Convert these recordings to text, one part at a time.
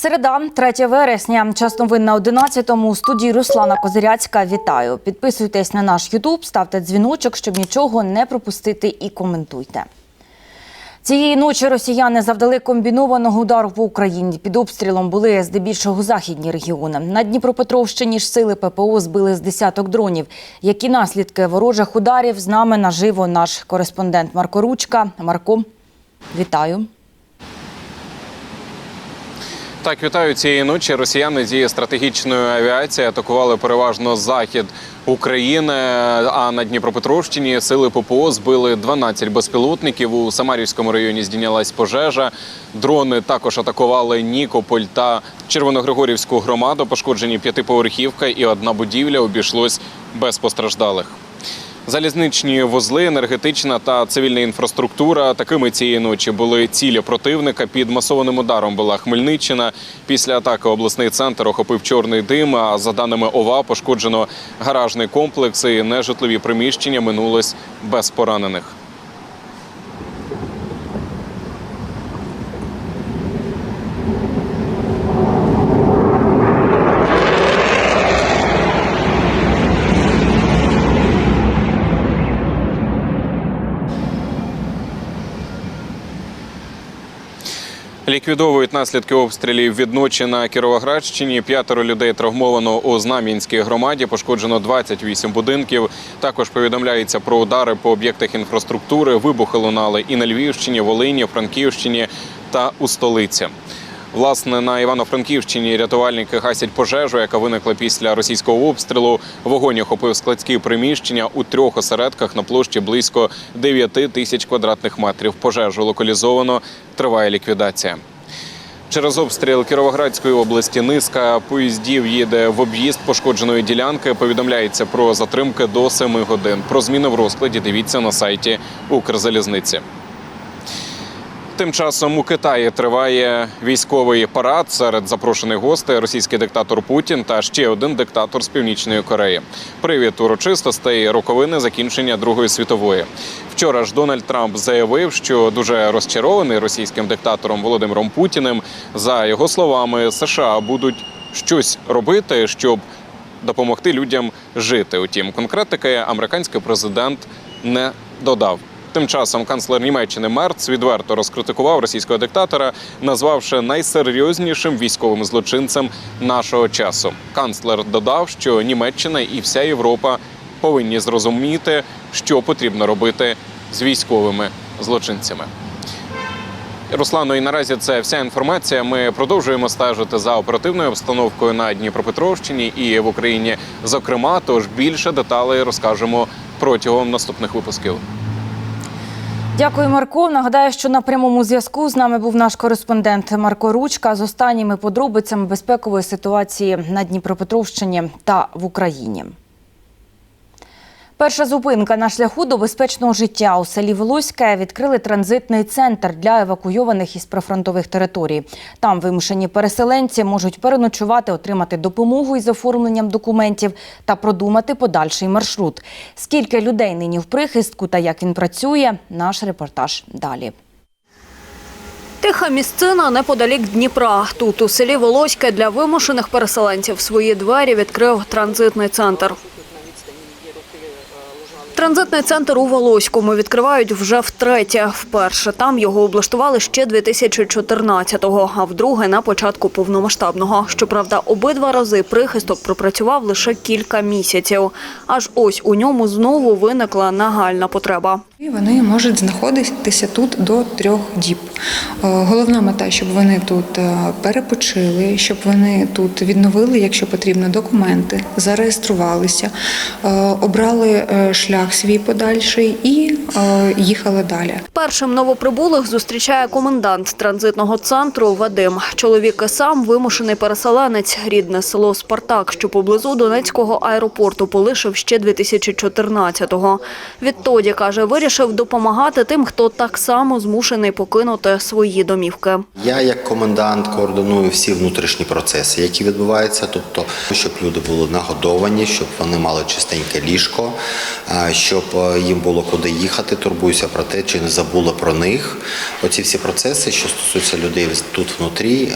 Середа, 3 вересня. Час новин на 11-му. У студії Руслана Козиряцька. Вітаю. Підписуйтесь на наш Ютуб, ставте дзвіночок, щоб нічого не пропустити і коментуйте. Цієї ночі росіяни завдали комбінованого удару по Україні. Під обстрілом були здебільшого західні регіони. На Дніпропетровщині ж сили ППО збили з десяток дронів. Які наслідки ворожих ударів з нами наживо наш кореспондент Марко Ручка. Марко, вітаю. Так, вітаю цієї ночі. Росіяни зі стратегічної авіації атакували переважно захід України. А на Дніпропетровщині сили ППО збили 12 безпілотників. У Самарівському районі здійнялась пожежа. Дрони також атакували Нікополь та Червоногригорівську громаду. Пошкоджені п'ятиповерхівка і одна будівля обійшлось без постраждалих. Залізничні вузли, енергетична та цивільна інфраструктура. Такими цієї ночі були цілі противника. Під масованим ударом була Хмельниччина. Після атаки обласний центр охопив чорний дим. А за даними ОВА, пошкоджено гаражний комплекс і нежитлові приміщення минулось без поранених. Ліквідовують наслідки обстрілів відночі на Кіровоградщині. П'ятеро людей травмовано у Знам'янській громаді. Пошкоджено 28 будинків. Також повідомляється про удари по об'єктах інфраструктури. Вибухи лунали і на Львівщині, Волині, Франківщині та у столиці. Власне, на Івано-Франківщині рятувальники гасять пожежу, яка виникла після російського обстрілу. Вогонь охопив складські приміщення у трьох осередках на площі близько 9 тисяч квадратних метрів. Пожежу локалізовано. Триває ліквідація. Через обстріл Кіровоградської області низка поїздів їде в об'їзд пошкодженої ділянки. Повідомляється про затримки до 7 годин. Про зміни в розкладі дивіться на сайті Укрзалізниці. Тим часом у Китаї триває військовий парад серед запрошених гостей російський диктатор Путін та ще один диктатор з північної Кореї. Привід урочистостей роковини закінчення Другої світової. Вчора ж Дональд Трамп заявив, що дуже розчарований російським диктатором Володимиром Путіним. За його словами, США будуть щось робити, щоб допомогти людям жити. Утім, конкретики американський президент не додав. Тим часом канцлер Німеччини Мерц відверто розкритикував російського диктатора, назвавши найсерйознішим військовим злочинцем нашого часу. Канцлер додав, що Німеччина і вся Європа повинні зрозуміти, що потрібно робити з військовими злочинцями. Руслано, і наразі це вся інформація. Ми продовжуємо стежити за оперативною обстановкою на Дніпропетровщині і в Україні. Зокрема, тож більше деталей розкажемо протягом наступних випусків. Дякую, Марко. Нагадаю, що на прямому зв'язку з нами був наш кореспондент Марко Ручка з останніми подробицями безпекової ситуації на Дніпропетровщині та в Україні. Перша зупинка на шляху до безпечного життя у селі Волоське відкрили транзитний центр для евакуйованих із прифронтових територій. Там вимушені переселенці можуть переночувати, отримати допомогу із оформленням документів та продумати подальший маршрут. Скільки людей нині в прихистку та як він працює, наш репортаж далі. Тиха місцина неподалік Дніпра. Тут у селі Волоське для вимушених переселенців свої двері відкрив транзитний центр. Транзитний центр у Волоському відкривають вже втретє. Вперше там його облаштували ще 2014-го, а вдруге на початку повномасштабного. Щоправда, обидва рази прихисток пропрацював лише кілька місяців. Аж ось у ньому знову виникла нагальна потреба. І вони можуть знаходитися тут до трьох діб. Е, Головна мета, щоб вони тут е, перепочили, щоб вони тут відновили, якщо потрібно, документи, зареєструвалися, е, обрали шлях свій подальший і їхали далі. Першим новоприбулих зустрічає комендант транзитного центру Вадим. Чоловік сам вимушений переселенець, рідне село Спартак, що поблизу Донецького аеропорту полишив ще 2014-го. Відтоді, каже, вирішив допомагати тим, хто так само змушений покинути свої домівки. Я як комендант координую всі внутрішні процеси, які відбуваються, тобто, щоб люди були нагодовані, щоб вони мали чистеньке ліжко, щоб е, їм було куди їхати. Турбуюся про те, чи не забули про них. Оці всі процеси, що стосуються людей тут внутрі,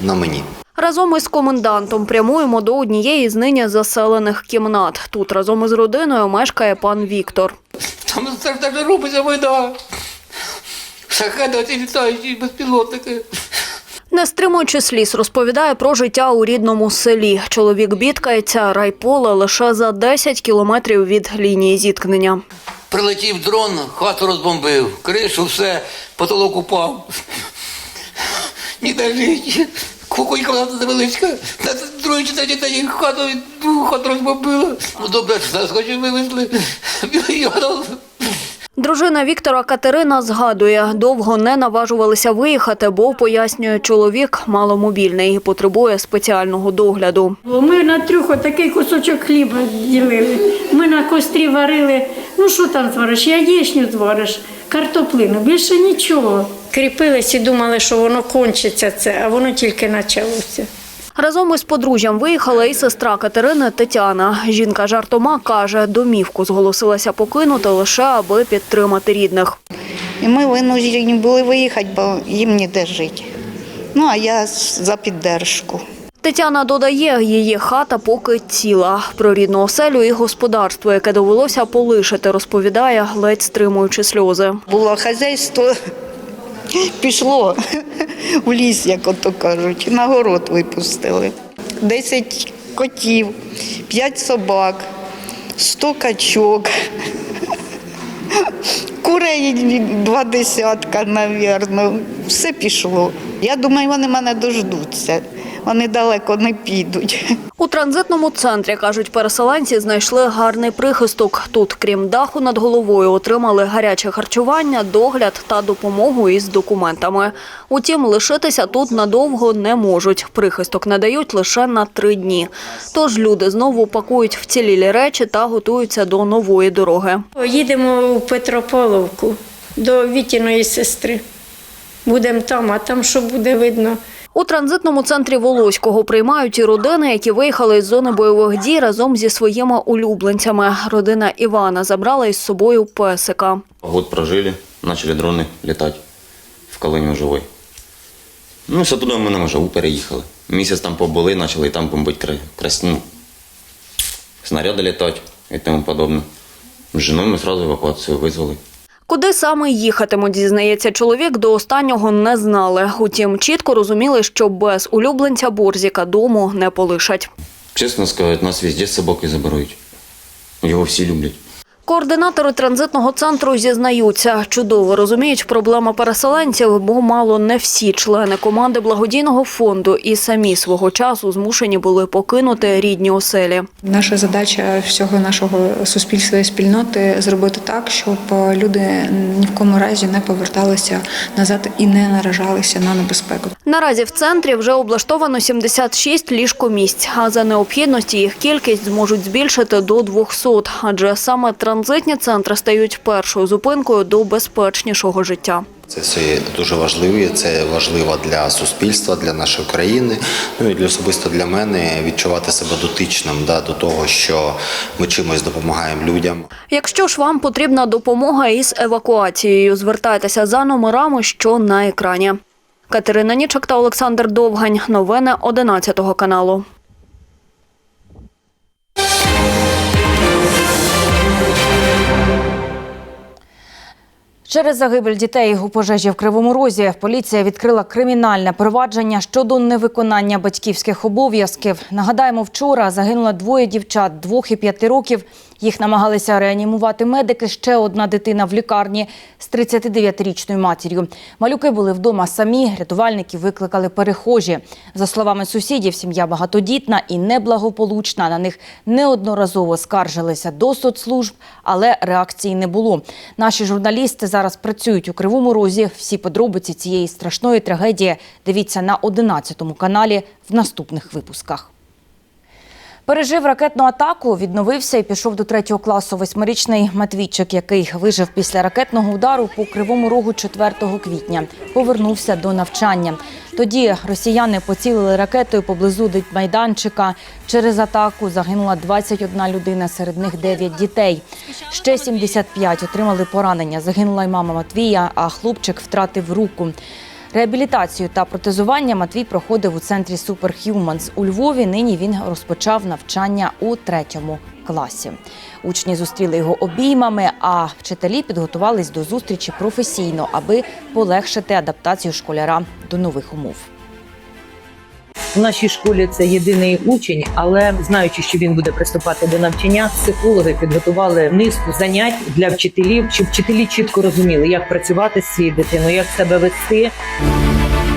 на мені. Разом із комендантом прямуємо до однієї з нині заселених кімнат. Тут разом із родиною мешкає пан Віктор. Там ж робиться війна. Шахеди оці літаючі безпілотники. Не стримуючи сліз, розповідає про життя у рідному селі. Чоловік бідкається, райполе лише за 10 кілометрів від лінії зіткнення. Прилетів дрон, хату розбомбив, кришу, все, потолок упав. Ніде жить. Куколь кімната невеличка. На другий чи третій день хату, другу хату розбомбила. Ну добре, що нас хоч вивезли. Дружина Віктора Катерина згадує, довго не наважувалися виїхати, бо пояснює, чоловік маломобільний і потребує спеціального догляду. Ми на трьох отакий кусочок хліба ділили. Ми на кострі варили. Ну що там звариш? Яєчню звариш, картоплину, більше нічого. Кріпились і думали, що воно кончиться це, а воно тільки почалося. Разом із подружжям виїхала і сестра Катерини Тетяна. Жінка жартома каже, домівку зголосилася покинути лише аби підтримати рідних. І ми винуждені були виїхати, бо їм ніде жити. Ну, а я за піддержку. Тетяна додає, її хата поки ціла. Про рідну оселю і господарство, яке довелося полишити, розповідає, ледь стримуючи сльози. Було хазяйство, пішло в ліс, як ото кажуть, на город випустили. Десять котів, п'ять собак, сто качок. Курей два десятка, мабуть. Все пішло. Я думаю, вони мене дождуться. Вони далеко не підуть. У транзитному центрі, кажуть переселенці, знайшли гарний прихисток. Тут, крім даху над головою, отримали гаряче харчування, догляд та допомогу із документами. Утім, лишитися тут надовго не можуть. Прихисток надають лише на три дні. Тож люди знову пакують вцілілі речі та готуються до нової дороги. Їдемо у Петропавловку до Вітіної сестри. Будемо там, а там що буде видно. У транзитному центрі Волоського приймають і родини, які виїхали з зони бойових дій разом зі своїми улюбленцями. Родина Івана забрала із собою песика. Год прожили, начали дроны летать в колонію живой. Ну, все туди ми на Можаву переїхали. Місяць там побули, почали там бомбити кра- красну. Снаряди літати і тому подобне. З жіною ми одразу евакуацію визвали. Куди саме їхатимуть, зізнається чоловік, до останнього не знали. Утім, чітко розуміли, що без улюбленця Борзіка дому не полишать. Чесно сказати, нас везде з собаки забирають. Його всі люблять. Координатори транзитного центру зізнаються, чудово розуміють проблеми переселенців, бо мало не всі члени команди благодійного фонду і самі свого часу змушені були покинути рідні оселі. Наша задача всього нашого суспільства і спільноти зробити так, щоб люди ні в кому разі не поверталися назад і не наражалися на небезпеку. Наразі в центрі вже облаштовано 76 ліжкомісць, а за необхідності їх кількість зможуть збільшити до 200, адже саме транзитні центри стають першою зупинкою до безпечнішого життя. Це все дуже важливо. Це важливо для суспільства, для нашої країни. Ну і для особисто для мене відчувати себе дотичним да, до того, що ми чимось допомагаємо людям. Якщо ж вам потрібна допомога із евакуацією, звертайтеся за номерами, що на екрані. Катерина Нічок та Олександр Довгань. Новини 11 каналу. Через загибель дітей у пожежі в Кривому Розі поліція відкрила кримінальне провадження щодо невиконання батьківських обов'язків. Нагадаємо, вчора загинуло двоє дівчат двох і п'яти років. Їх намагалися реанімувати медики. Ще одна дитина в лікарні з 39-річною матір'ю. Малюки були вдома самі. Рятувальники викликали перехожі. За словами сусідів, сім'я багатодітна і неблагополучна. На них неодноразово скаржилися до соцслужб, але реакції не було. Наші журналісти зараз працюють у Кривому Розі. Всі подробиці цієї страшної трагедії дивіться на 11 каналі в наступних випусках. Пережив ракетну атаку, відновився і пішов до третього класу восьмирічний Матвійчик, який вижив після ракетного удару по кривому рогу 4 квітня. Повернувся до навчання. Тоді росіяни поцілили ракетою поблизу майданчика. Через атаку загинула 21 людина, серед них 9 дітей. Ще 75 отримали поранення. Загинула й мама Матвія, а хлопчик втратив руку. Реабілітацію та протезування Матвій проходив у центрі Superhumans у Львові. Нині він розпочав навчання у третьому класі. Учні зустріли його обіймами, а вчителі підготувались до зустрічі професійно, аби полегшити адаптацію школяра до нових умов. У нашій школі це єдиний учень, але знаючи, що він буде приступати до навчання, психологи підготували низку занять для вчителів, щоб вчителі чітко розуміли, як працювати з цією дитиною, як себе вести.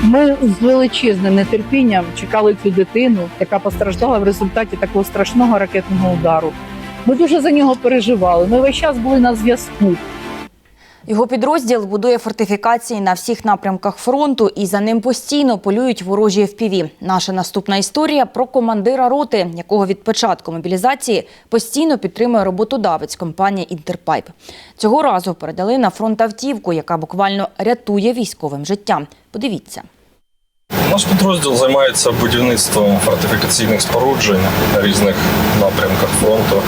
Ми з величезним нетерпінням чекали цю дитину, яка постраждала в результаті такого страшного ракетного удару. Ми дуже за нього переживали. Ми весь час були на зв'язку. Його підрозділ будує фортифікації на всіх напрямках фронту, і за ним постійно полюють ворожі FPV. Наша наступна історія про командира роти, якого від початку мобілізації постійно підтримує роботодавець компанія Інтерпайп. Цього разу передали на фронт автівку, яка буквально рятує військовим життя. Подивіться. Наш підрозділ займається будівництвом фортифікаційних споруджень на різних напрямках фронту.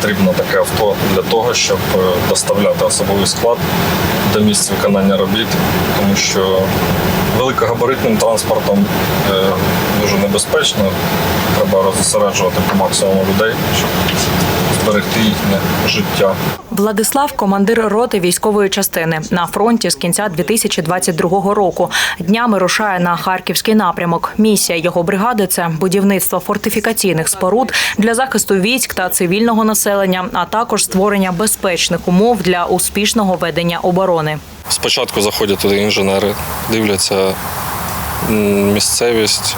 Потрібно таке авто для того, щоб е, доставляти особовий склад до місць виконання робіт, тому що великогабаритним транспортом е, дуже небезпечно. Треба розосереджувати по максимуму людей, щоб зберегти їхнє життя. Владислав командир роти військової частини на фронті з кінця 2022 року. Днями рушає на харківський напрямок. Місія його бригади це будівництво фортифікаційних споруд для захисту військ та цивільного населення, а також створення безпечних умов для успішного ведення оборони. Спочатку заходять туди інженери, дивляться місцевість,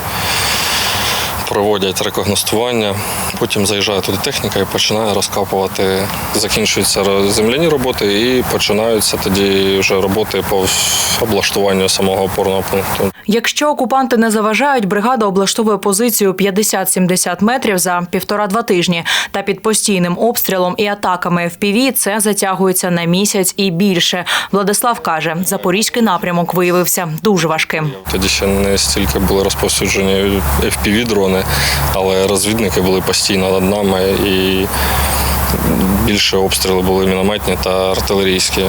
проводять рекогностування. Потім заїжджає туди техніка і починає розкапувати. Закінчуються земляні роботи і починаються тоді вже роботи по облаштуванню самого опорного пункту. Якщо окупанти не заважають, бригада облаштовує позицію 50-70 метрів за півтора-два тижні. Та під постійним обстрілом і атаками FPV це затягується на місяць і більше. Владислав каже, запорізький напрямок виявився дуже важким. Тоді ще не стільки були розповсюджені FPV-дрони, але розвідники були постійно над нами і більше обстріли були мінометні та артилерійські.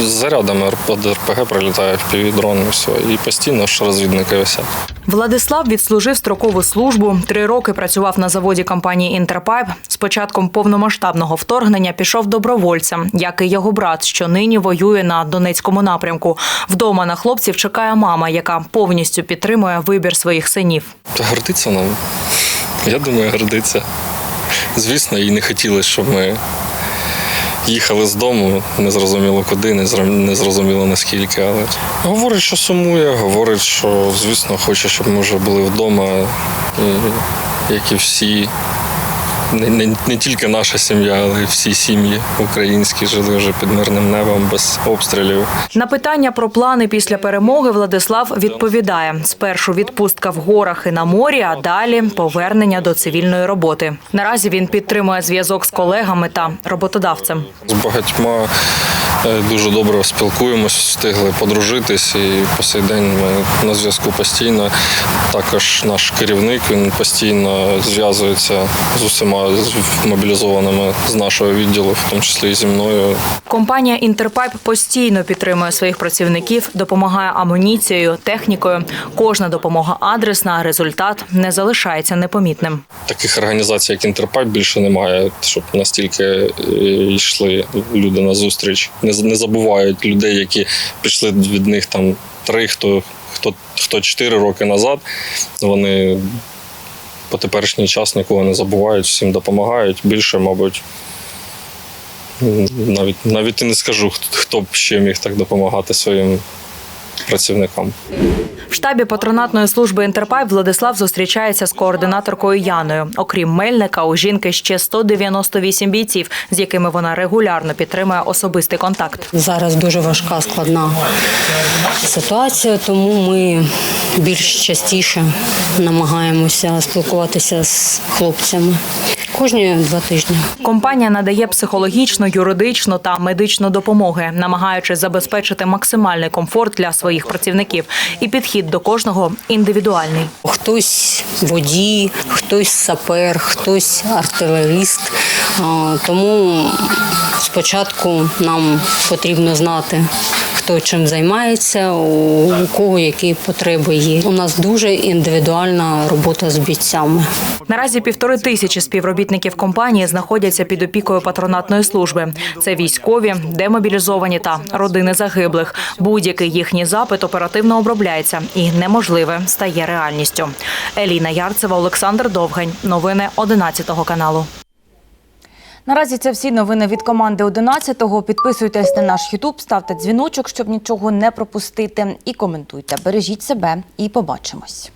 З зарядами від РПГ прилітає FPV-дрон і все. І постійно ж розвідники висять. Владислав відслужив строкову службу. Три роки працював на заводі компанії Інтерпайп. З початком повномасштабного вторгнення пішов добровольцем, як і його брат, що нині воює на Донецькому напрямку. Вдома на хлопців чекає мама, яка повністю підтримує вибір своїх синів. Гордиться нам. Я думаю, гордиться. Звісно, їй не хотілося, щоб ми їхали з дому, не зрозуміло куди, не зрозуміло наскільки. Але говорить, що сумує, говорить, що, звісно, хоче, щоб ми вже були вдома, як і всі. Не, не, не тільки наша сім'я, але й всі сім'ї українські жили вже під мирним небом без обстрілів. На питання про плани після перемоги Владислав відповідає: спершу відпустка в горах і на морі, а далі повернення до цивільної роботи. Наразі він підтримує зв'язок з колегами та роботодавцем. З багатьма дуже добре спілкуємось, встигли подружитись і по сей день ми на зв'язку постійно. Також наш керівник він постійно зв'язується з усіма мобілізованими з нашого відділу, в тому числі і зі мною. Компанія Інтерпайп постійно підтримує своїх працівників, допомагає амуніцією, технікою. Кожна допомога адресна, результат не залишається непомітним. Таких організацій, як Інтерпайп, більше немає, щоб настільки е, йшли люди на зустріч. Не, забувають людей, які пішли від них там три, хто, хто, хто чотири роки назад. Вони по теперішній час нікого не забувають, всім допомагають. Більше, мабуть, навіть, навіть і не скажу, хто- хто б ще міг так допомагати своїм працівникам. В штабі патронатної служби Інтерпайп Владислав зустрічається з координаторкою Яною. Окрім Мельника, у жінки ще 198 бійців, з якими вона регулярно підтримує особистий контакт. Зараз дуже важка складна ситуація, тому ми більш частіше намагаємося спілкуватися з хлопцями кожні два тижні. Компанія надає психологічну, юридичну та медичну допомоги, намагаючись забезпечити максимальний комфорт для своїх працівників. І підхід до кожного індивідуальний. Хтось водій, хтось сапер, хтось артилеріст. Тому спочатку нам потрібно знати, хто чим займається, у кого які потреби є. У нас дуже індивідуальна робота з бійцями. Наразі півтори тисячі співробітників компанії знаходяться під опікою патронатної служби. Це військові, демобілізовані та родини загиблих. Будь-який їхній запит оперативно обробляється і неможливе стає реальністю. Еліна Ярцева, Олександр Довгань. Новини 11 каналу. Наразі це всі новини від команди 11-го. Підписуйтесь на наш Ютуб, ставте дзвіночок, щоб нічого не пропустити, і коментуйте. Бережіть себе і побачимось.